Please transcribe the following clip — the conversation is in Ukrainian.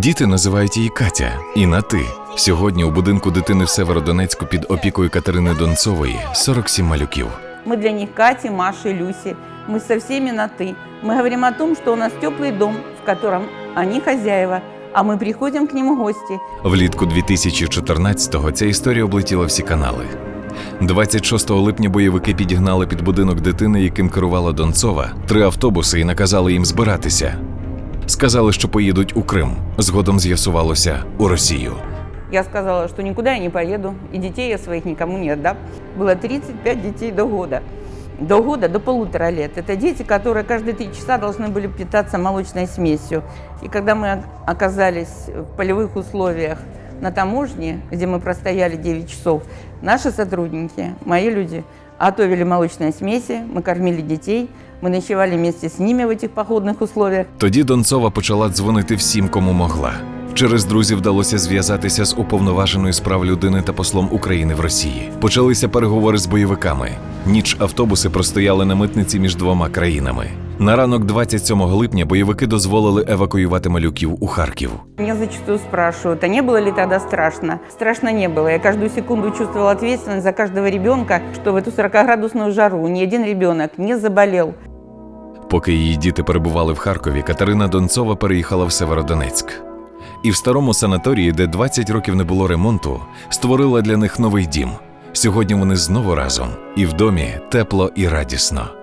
Діти називають її Катя і на ти. Сьогодні у будинку дитини в Северодонецьку під опікою Катерини Донцової 47 малюків. Мы для них Кати, Маши, Люси. Мы со всеми на «ты». Мы говорим о том, что у нас теплый дом, в котором они хозяева, а мы приходим к ним в гости. Влітку 2014-го ця історія облетіла всі канали. 26 липня бойовики підігнали під будинок дитини, яким керувала Донцова, три автобуси і наказали їм збиратися. Сказали, що поїдуть у Крим. Згодом з'ясувалося у Росію. Я сказала, что никуда я не поеду, и детей я своих никому не отдам. Было 35 детей до года. До года, до полутора лет. Это дети, которые каждые три часа должны были питаться молочной смесью. И когда мы оказались в полевых условиях на таможне, где мы простояли 9 часов, наши сотрудники, мои люди, готовили молочные смеси, мы кормили детей, мы ночевали вместе с ними в этих походных условиях. Тоді Донцова почала дзвонити всім, кому могла. Через друзів вдалося зв'язатися з уповноваженою з прав людини та послом України в Росії. Почалися переговори з бойовиками. Ніч автобуси простояли на митниці між двома країнами. На ранок 27 липня бойовики дозволили евакуювати малюків у Харків. Меня зачастую спрашивают, а не было ли тогда страшно? Страшно не было. Я каждую секунду чувствовала ответственность за каждого ребенка, что в эту 40-градусную жару ни один ребенок не заболел. Поки її діти перебували в Харкові, Катерина Донцова переїхала в Северодонецьк. І в старому санаторії, де 20 років не було ремонту, створила для них новий дім. Сьогодні вони знову разом, і в домі тепло і радісно.